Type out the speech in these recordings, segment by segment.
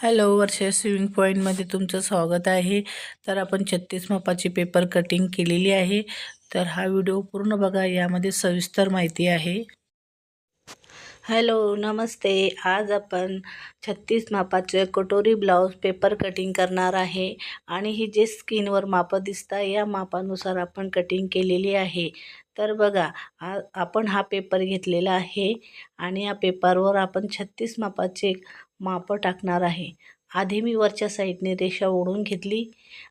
Hello वर्षा swimming पॉईंटमध्ये तुमचं स्वागत आहे. तर आपण छत्तीस मापाची पेपर कटिंग केलेली आहे. तर हा व्हिडिओ पूर्ण बघा यामध्ये सविस्तर माहिती आहे. हॅलो नमस्ते. आज आपण छत्तीस मापाचे कटोरी ब्लाऊज पेपर कटिंग करणार आहे. आणि ही जे स्किनवर मापं दिसतात या मापानुसार आपण कटिंग केलेली आहे. तर बघा आ आपण हा पेपर घेतलेला आहे. आणि या पेपरवर आपण छत्तीस मापाचे मापं टाकणार आहे. आधी मी वरच्या साईडने रेषा ओढून घेतली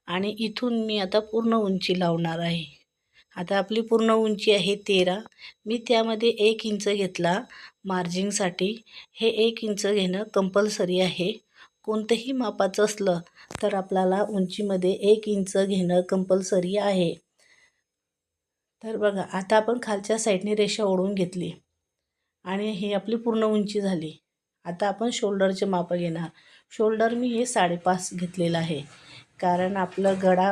आणि इथून मी आता पूर्ण उंची लावणार आहे. आता आपली पूर्ण उंची आहे तेरा. मी त्यामध्ये एक इंच घेतला मार्जिंगसाठी हे एक इंच घेणं कंपल्सरी आहे. कोणतंही मापाचं असलं तर आपल्याला उंचीमध्ये एक इंच घेणं कंपल्सरी आहे. तर बघा आता आपण खालच्या साईडने रेषा ओढून घेतली आणि ही आपली पूर्ण उंची झाली. आता आपण शोल्डरचे माप घेणार. शोल्डर मी हे साडेपाच घेतलेलं आहे. कारण आपलं गडा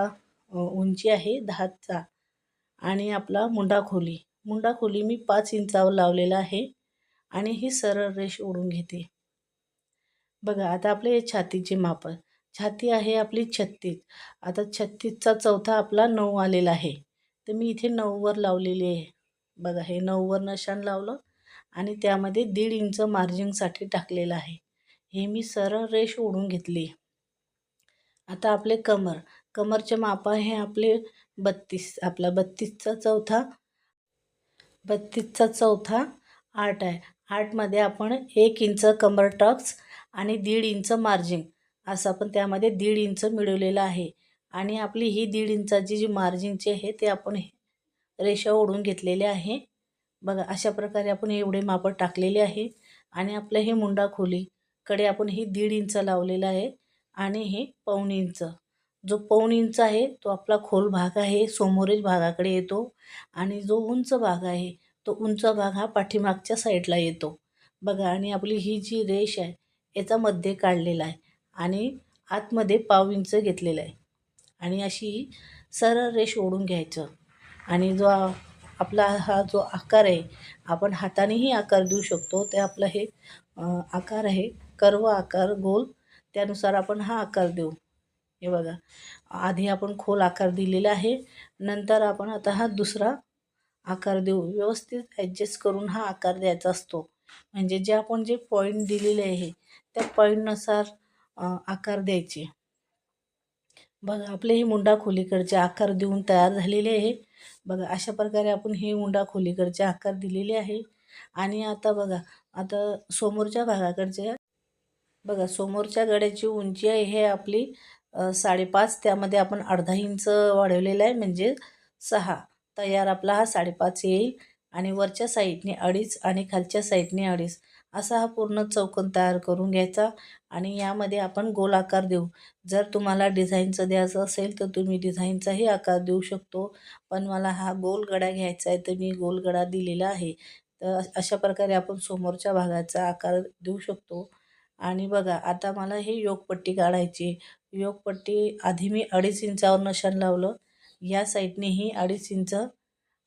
उंची आहे दहाचा आणि आपला मुंडा खोली मुंडा खोली मी पाच इंचावर लावलेला आहे आणि ही सरळ रेष ओढून घेते. बघा आता आपले हे छातीचे माप. छाती आहे आपली छत्तीस. आता छत्तीसचा चौथा आपला नऊ आलेला आहे. तर मी इथे नऊवर लावलेली आहे. बघा हे नऊवर नशान लावलं. आणि त्यामध्ये दीड इंच मार्जिंगसाठी टाकलेलं आहे. हे मी सरळ रेष ओढून घेतली. आता आपले कमर. कमरचे मापा हे आपले बत्तीस आपला बत्तीसचा चौथा बत्तीसचा चौथा आठ आहे. आठमध्ये आपण एक इंच कमर टक्स आणि दीड इंच मार्जिंग असं आपण त्यामध्ये दीड इंच मिळवलेलं आहे. आणि आपली ही दीड इंचाची जी मार्जिंगची आहे ते आपण रेषा ओढून घेतलेले आहे. बघा अशा प्रकारे आपण एवढे मापं टाकलेले आहे आणि आपलं हे मुंडा खोलीकडे आपण हे दीड इंच लावलेलं आहे आणि हे पाऊण इंच. जो पाऊण इंच आहे तो आपला खोल भाग आहे समोरील भागाकडे येतो आणि जो उंच भाग आहे तो उंच भाग हा पाठीमागच्या साईडला येतो. बघा आणि आपली ही जी रेष आहे याचा मध्ये काढलेला आहे आणि आतमध्ये पाव इंच घेतलेला आहे. आणि अशी सरळ रेष ओढून घ्यायचं आणि जो आपला हा जो आकार आहे आपण हातानेही आकार देऊ शकतो. ते आपलं हे आकार आहे कर्व आकार गोल त्यानुसार आपण हा आकार देऊ. हे बघा आधी आपण खोल आकार दिलेला आहे नंतर आपण आता हा दुसरा आकार देऊ. व्यवस्थित ॲडजस्ट करून हा आकार द्यायचा असतो. म्हणजे जे आपण जे पॉईंट दिलेले आहे त्या पॉईंटनुसार आकार द्यायचे. बघा आपले हे मुंडा खोलीकडचे आकार देऊन तयार झालेले आहे. बघा अशा प्रकारे आपण हे उंडा खोलीकडचे आकार दिलेले आहे. आणि आता बघा आता समोरच्या भागाकडच्या बघा समोरच्या गड्याची उंची आहे हे आपली साडेपाच त्यामध्ये आपण अर्धा इंच वाढवलेलं आहे म्हणजे सहा. तयार आपला हा साडेपाच येईल. आणि वरच्या साईडने अडीच आणि खालच्या साईडने अडीच असा हा पूर्ण चौकन तयार करून घ्यायचा आणि यामध्ये आपण गोल आकार देऊ. जर तुम्हाला डिझाईनचं द्यायचं असेल तर तुम्ही डिझाईनचाही आकार देऊ शकतो पण मला हा गोल गडा घ्यायचा आहे तर मी गोल गडा दिलेला आहे. तर अशा प्रकारे आपण समोरच्या भागाचा आकार देऊ शकतो. आणि बघा आता मला हे योगपट्टी काढायची योगपट्टी आधी मी अडीच इंचावर नशान लावलं. या साईडनेही अडीच इंच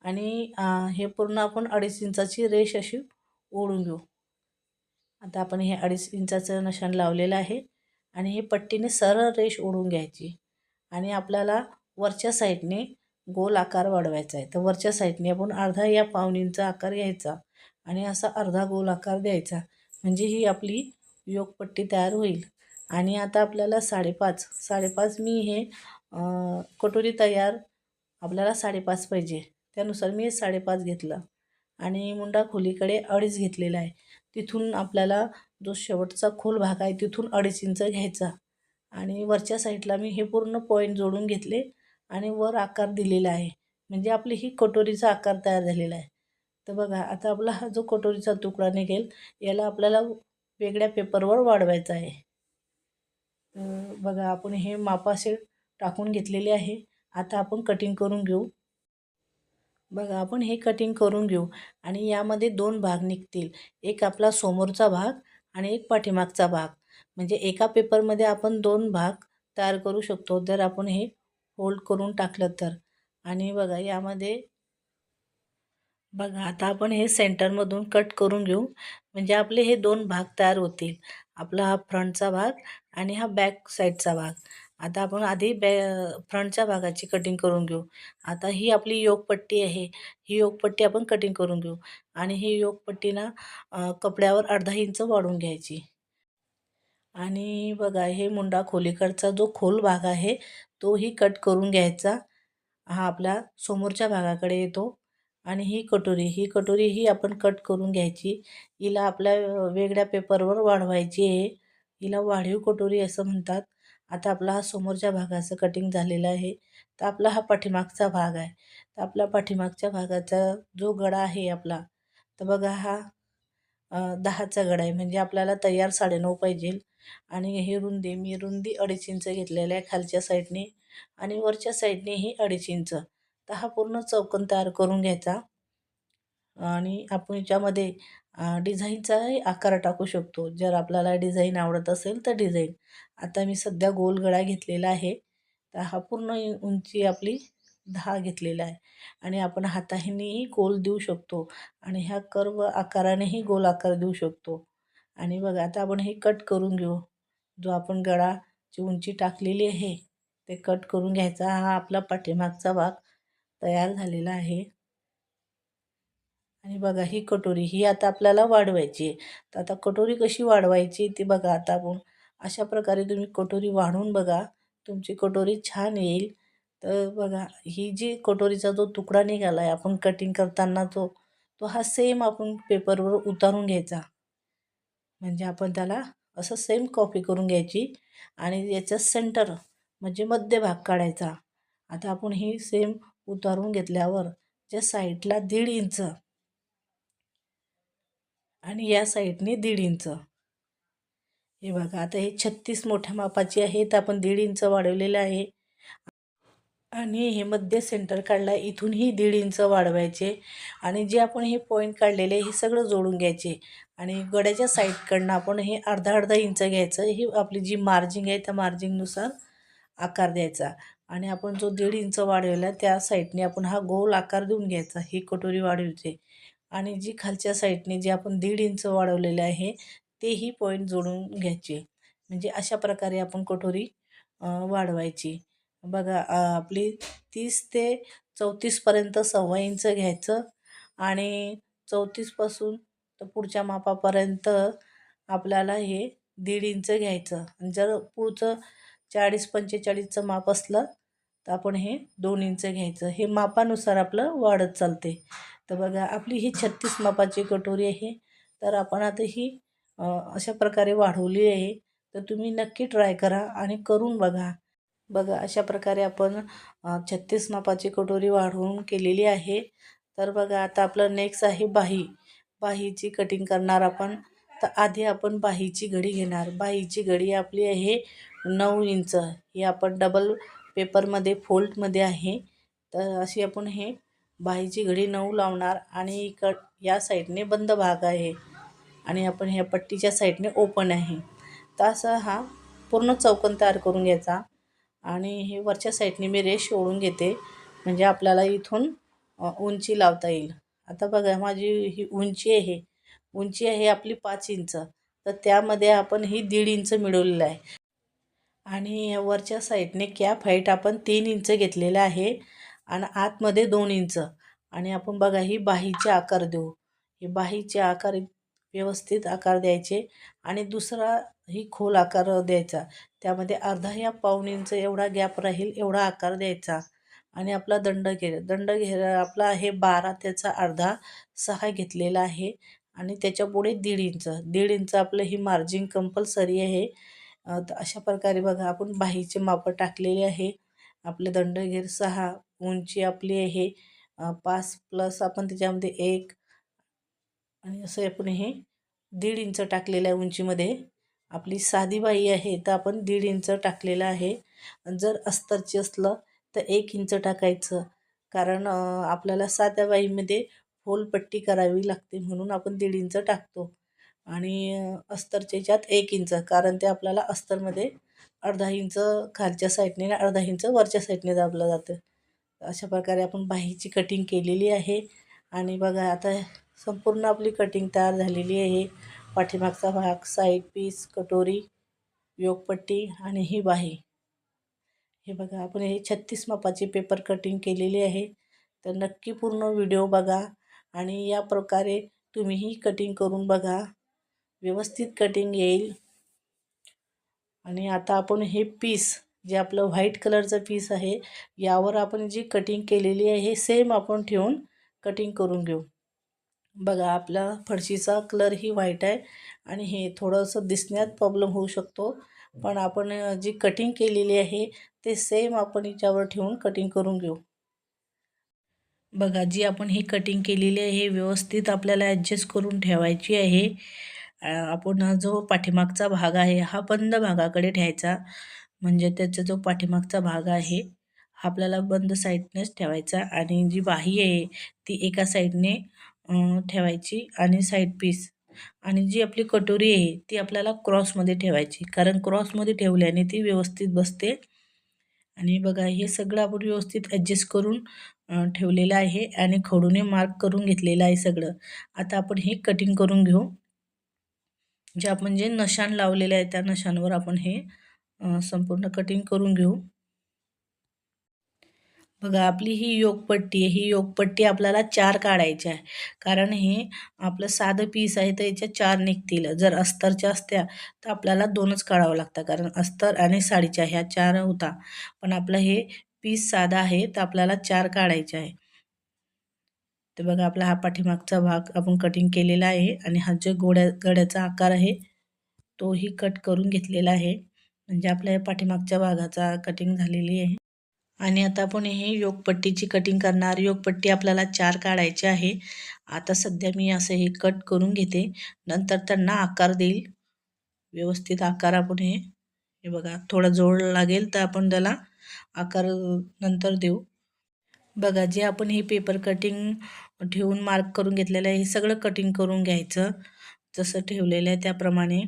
आणि हे पूर्ण आपण अडीच इंचाची रेष अशी ओढून घेऊ. आता आपण हे अडीच इंचाचं नशान लावलेलं आहे आणि हे पट्टीने सरळ रेष ओढून घ्यायची आणि आपल्याला वरच्या साईडने गोल आकार वाढवायचा आहे. तर वरच्या साईडने आपण अर्धा या पावनींचा आकार घ्यायचा आणि असा अर्धा गोल आकार द्यायचा. म्हणजे ही आपली योगपट्टी तयार होईल. आणि आता आपल्याला साडेपाच साडेपाच मी हे कटोरी तयार आपल्याला साडेपाच पाहिजे. त्यानुसार मी साडेपाच घेतलं. आणि मुंडा खोलीकडे अडीच घेतलेला आहे. तिथून आपल्याला जो शेवटचा खोल भाग आहे तिथून अडीच इंच घ्यायचा. आणि वरच्या साईडला मी हे पूर्ण पॉईंट जोडून घेतले आणि वर आकार दिलेला आहे. म्हणजे आपली ही कटोरीचा आकार तयार झालेला आहे. तर बघा आता आपला हा जो कटोरीचा तुकडा निघेल याला आपल्याला वेगळ्या पेपरवर वाढवायचा आहे. तर बघा आपण हे मापासे टाकून घेतलेले आहे. आता आपण कटिंग करून घेऊ. बघा आपण हे कटिंग करून घेऊ आणि यामध्ये दोन भाग निघतील. एक आपला समोरचा भाग आणि एक पाठीमागचा भाग. म्हणजे एका पेपरमध्ये आपण दोन भाग तयार करू शकतो जर आपण हे होल्ड करून टाकलं तर. आणि बघा यामध्ये बघा आता आपण हे सेंटरमधून कट करून घेऊ. म्हणजे आपले हे दोन भाग तयार होतील. आपला हा फ्रंटचा भाग आणि हा बॅक साईडचा भाग. आता आपण आधी बॅ फ्रंटच्या भागाची कटिंग करून घेऊ. आता ही आपली योगपट्टी आहे. ही योगपट्टी आपण कटिंग करून घेऊ. आणि ही योगपट्टी ना कपड्यावर अर्धा इंच वाढून घ्यायची. आणि बघा हे मुंडा खोलीकडचा जो खोल भाग आहे तोही कट करून घ्यायचा. हा आपला समोरच्या भागाकडे येतो. आणि ही कटोरी ही कटोरी ही आपण कट करून घ्यायची. हिला आपल्या वेगळ्या पेपरवर वाढवायची आहे. हिला वाढीव कटोरी असं म्हणतात. आता आपला हा समोरच्या भागाचं कटिंग झालेलं आहे. तर आपला हा पाठीमागचा भाग आहे. तर आपला पाठीमागच्या भागाचा जो गडा आहे आपला तर बघा हा दहाचा गडा आहे. म्हणजे आपल्याला तयार साडेनऊ पाहिजे. आणि ही रुंदी मी रुंदी अडीच इंच घेतलेली आहे खालच्या साईडने आणि वरच्या साईडने ही अडीच इंच. तर हा पूर्ण चौकन तयार करून घ्यायचा. आणि आपण याच्यामध्ये डिझाईनचाही आकार टाकू शकतो. जर आपल्याला डिझाईन आवडत असेल तर डिझाईन. आता मी सध्या गोल गळा घेतलेला आहे. तर हा पूर्ण उंची आपली दहा घेतलेला आहे. आणि आपण हातानेही गोल देऊ शकतो. आणि ह्या कर्व आकारानेही गोल आकार देऊ शकतो. आणि बघा आता आपण हे कट करून घेऊ. जो आपण गळाची उंची टाकलेली आहे ते कट करून घ्यायचा हा आपला पाठीमागचा भाग तयार झालेला आहे. आणि बघा ही कटोरी ही आता आपल्याला वाढवायची आहे. तर आता कटोरी कशी वाढवायची ती बघा आता आपण. अशा प्रकारे तुम्ही कटोरी वाढवून बघा. तुमची कटोरी छान येईल. तर बघा ही जी कटोरीचा जो तुकडा निघाला आहे आपण कटिंग करताना तो तो हा सेम आपण पेपरवर उतारून घ्यायचा. म्हणजे आपण त्याला असं सेम कॉपी करून घ्यायची आणि याचं सेंटर म्हणजे मध्यभाग काढायचा. आता आपण ही सेम उतारून घेतल्यावर ज्या साईडला दीड इंच आणि या साईडने दीड इंच. हे बघा आता हे छत्तीस मोठ्या मापाची आहे तर आपण दीड इंच वाढवलेलं आहे. आणि हे मध्य सेंटर काढला इथूनही दीड इंच वाढवायचे. आणि जे आपण हे पॉईंट काढलेले हे सगळं जोडून घ्यायचे. आणि गड्याच्या साईडकडनं आपण हे अर्धा अर्धा इंच घ्यायचं. ही आपली जी मार्जिंग आहे त्या मार्जिंगनुसार आकार द्यायचा. आणि आपण जो दीड इंच वाढवला त्या साईडने आपण हा गोल आकार देऊन घ्यायचा ही कटोरी वाढवते. आणि जी खालच्या साईडने जे आपण दीड इंच वाढवलेले आहे तेही पॉईंट जोडून घ्यायचे. म्हणजे अशा प्रकारे आपण कटोरी वाढवायची. बघा आपली तीस ते चौतीसपर्यंत सव्वा इंच घ्यायचं आणि चौतीसपासून तर पुढच्या मापापर्यंत आपल्याला हे दीड इंच घ्यायचं. जर पुढचं चाळीस पंचेचाळीसचं माप असलं तर आपण हे दोन इंच घ्यायचं. हे मापानुसार आपलं वाढत चालते. तर बघा आपली ही छत्तीस मापाची कटोरी आहे. तर आपण आता ही अशा प्रकारे वाढवली आहे. तर तुम्ही नक्की ट्राय करा आणि करून बघा. बघा अशा प्रकारे आपण छत्तीस मापाची कटोरी वाढवून केलेली आहे. तर बघा आता आपलं नेक्स्ट आहे बाही. बाहीची कटिंग करणार आपण. तर आधी आपण बाहीची घडी घेणार. बाहीची घडी आपली आहे नऊ इंच. ही आपण डबल पेपरमध्ये फोल्डमध्ये आहे. तर अशी आपण हे बाहीची घडी नऊ लावणार आणि इकड या साईडने बंद भाग आहे आणि आपण ह्या पट्टीच्या साईडने ओपन आहे. तर असा हा पूर्ण चौकन तयार करून घ्यायचा आणि हे वरच्या साईडने मी रेश ओढून घेते म्हणजे आपल्याला इथून उंची लावता येईल. आता बघा माझी ही उंची आहे. उंची आहे आपली पाच इंच. तर त्यामध्ये आपण ही दीड इंच मिळवलेलं आहे. आणि वरच्या साईडने कॅप हाईट आपण तीन इंच घेतलेलं आहे. आणि आतमध्ये दोन इंच. आणि आपण बघा ही बाहीचे आकार देऊ. हे बाहीचे आकार व्यवस्थित आकार द्यायचे आणि दुसरा ही खोल आकार द्यायचा. त्यामध्ये अर्धा या पाऊन इंच एवढा गॅप राहील एवढा आकार द्यायचा. आणि आपला दंड घे दंड घेर आपला आहे बारा त्याचा अर्धा सहा घेतलेला आहे. आणि त्याच्यापुढे दीड इंच. दीड इंच आपलं ही मार्जिन कंपल्सरी आहे. अशा प्रकारे बघा आपण बाहीचे मापं टाकलेले आहे. आपले दंडघेर सहा उंची आपली आहे. पाच प्लस आपण त्याच्यामध्ये एक आणि असं आपण हे दीड इंच टाकलेलं आहे उंचीमध्ये. आपली साधी बाई आहे तर आपण दीड इंच टाकलेलं आहे. जर अस्तरची असलं तर एक इंच टाकायचं. कारण आपल्याला साध्या बाईमध्ये पट्टी करावी लागते म्हणून आपण दीड इंच टाकतो. आणि अस्तरच्या ह्याच्यात एक इंच कारण ते आपल्याला अस्तरमध्ये अर्धा इंच खालच्या साईडने आणि अर्धा इंच वरच्या साईडने दाबलं जातं. अशा प्रकारे आपण बाहीची कटिंग केलेली आहे. आणि बघा आता संपूर्ण आपली कटिंग तयार झालेली आहे. पाठीमागचा भाग साईड पीस कटोरी योगपट्टी आणि ही बाही. हे बघा आपण हे छत्तीस मापाची पेपर कटिंग केलेली आहे. तर नक्की पूर्ण व्हिडिओ बघा आणि या प्रकारे तुम्हीही कटिंग करून बघा. व्यवस्थित कटिंग येईल. आणि आता आपण हे पीस जे आपलं व्हाईट कलरचं पीस आहे यावर आपण जी कटिंग केलेली आहे हे सेम आपण ठेवून कटिंग करून घेऊ. बघा आपला फरशीचा कलर ही व्हाईट आहे आणि हे थोडंसं दिसण्यात प्रॉब्लेम होऊ शकतो. पण आपण जी कटिंग केलेली आहे ते सेम आपण याच्यावर ठेवून कटिंग करून घेऊ. बघा जी आपण ही कटिंग केलेली आहे व्यवस्थित आपल्याला ॲडजस्ट करून ठेवायची आहे. आपण जो पाठीमागचा भाग आहे हा बंद भागाकडे ठेवायचा म्हणजे त्याचा जो पाठीमागचा भाग आहे हा आपल्याला बंद साईडनेच ठेवायचा आणि जी बाही आहे ती एका साईडने ठेवायची आणि साईड पीस. आणि जी आपली कटोरी आहे ती आपल्याला क्रॉसमध्ये ठेवायची. कारण क्रॉसमध्ये ठेवल्याने ती व्यवस्थित बसते. आणि बघा हे सगळं आपण व्यवस्थित ॲडजस्ट करून ठेवलेलं आहे आणि खडूने मार्क करून घेतलेलं आहे सगळं. आता आपण हे कटिंग करून घेऊ. जे आपण जे नशान लावलेले आहे त्या नशांवर आपण हे संपूर्ण कटिंग करून घेऊ. बघा आपली ही योगपट्टी आहे. ही योगपट्टी आपल्याला चार काढायची आहे. कारण हे आपलं साधं पीस आहे तर याच्या चार निघतील. जर अस्तरच्या असत्या तर आपल्याला दोनच काढावं लागतं. कारण अस्तर आणि साडीच्या ह्या चार होता. पण आपलं हे पीस साधा आहे तर आपल्याला चार काढायचे आहे. तर बघा आपला हा पाठीमागचा भाग आपण कटिंग केलेला आहे आणि हा जो गोड्या गड्याचा आकार आहे तोही कट करून घेतलेला आहे. म्हणजे आपल्या पाठीमागच्या भागाचा कटिंग झालेली आहे. आणि आता आपण हे योगपट्टीची कटिंग करणार. योगपट्टी आपल्याला चार काढायची आहे. आता सध्या मी असं हे कट करून घेते. नंतर त्यांना आकार देईल. व्यवस्थित आकार आपण हे हे बघा थोडा जोड लागेल तर आपण त्याला आकार नंतर देऊ. बघा जे आपण हे पेपर कटिंग ठेवून मार्क करून घेतलेलं आहे हे सगळं कटिंग करून घ्यायचं. जसं ठेवलेलं आहे त्याप्रमाणे.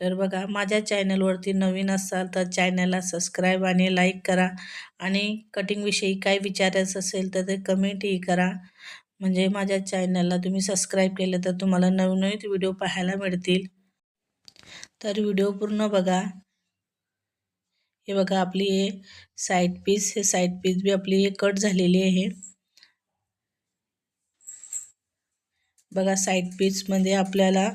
तर बघा माझ्या चॅनलवरती नवीन असाल तर चॅनलला सबस्क्राईब आणि लाईक करा. आणि कटिंगविषयी काय विचारायचं असेल तर ते कमेंटही करा. म्हणजे माझ्या चॅनलला तुम्ही सबस्क्राईब केलं तर तुम्हाला नवनवीन व्हिडिओ पाहायला मिळतील. तर व्हिडिओ पूर्ण बघा. हे बघा आपली हे साईड पीस हे साईड पीस बी आपली हे कट झालेली आहे. बघा साईड पीसमध्ये आपल्याला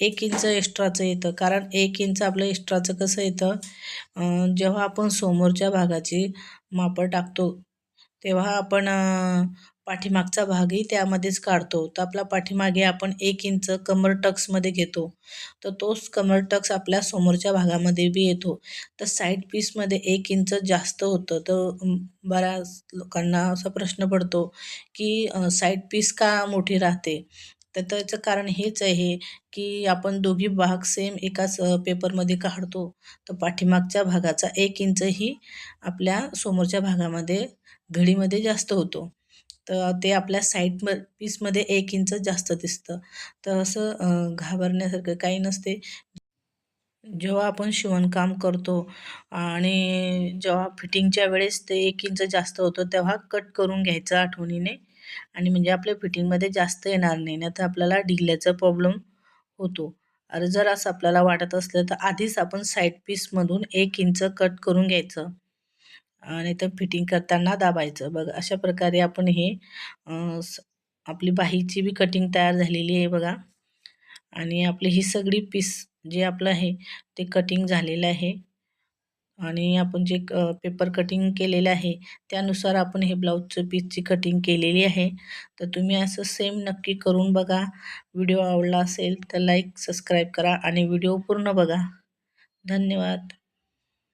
एक इंच एक्स्ट्राचं येतं. कारण एक इंच आपलं एक्स्ट्राचं कसं येतं? जेव्हा आपण समोरच्या भागाची मापं टाकतो तेव्हा आपण पाठीमागचा भागही त्यामध्येच काढतो. तर आपला पाठीमागे आपण एक इंच कमर टक्समध्ये घेतो. तर तोच कमर टक्स आपल्या समोरच्या भागामध्ये बी येतो. तर साईड पीसमध्ये एक इंच जास्त होतं. तर बऱ्याच लोकांना असा प्रश्न पडतो की साईड पीस का मोठी राहते? तर त्याचं कारण हेच आहे की आपण दोघी भाग सेम एकाच पेपरमध्ये काढतो. तर पाठीमागच्या भागाचा एक इंचही आपल्या समोरच्या भागामध्ये घडीमध्ये जास्त होतो. तर ते आपल्या साईड म पीसमध्ये एक इंच जास्त दिसतं. तर असं घाबरण्यासारखं काही नसते. जेव्हा आपण शिवणकाम करतो आणि जेव्हा फिटिंगच्या वेळेस ते एक इंच जास्त होतं तेव्हा कट करून घ्यायचं आठवणीने. आणि म्हणजे आपल्या फिटिंगमध्ये जास्त येणार नाही नाही तर आपल्याला ढिगल्याचा प्रॉब्लेम होतो. अरे जर असं आपल्याला वाटत असलं तर आधीच आपण साईड पीसमधून एक इंच कट करून घ्यायचं. आणि तर फिटिंग करताना दाबायचं. बघा अशा प्रकारे आपण हे आपली बाहीची बी कटिंग तयार झालेली आहे बघा. आणि आपली ही सगळी पीस जे आपलं आहे ते कटिंग झालेलं आहे. आणि आपण जे पेपर कटिंग केलेलं आहे त्यानुसार आपण हे ब्लाऊजचं पीसची कटिंग केलेली आहे. तर तुम्ही असं सेम नक्की करून बघा. व्हिडिओ आवडला असेल तर लाईक सबस्क्राईब करा आणि व्हिडिओ पूर्ण बघा. धन्यवाद.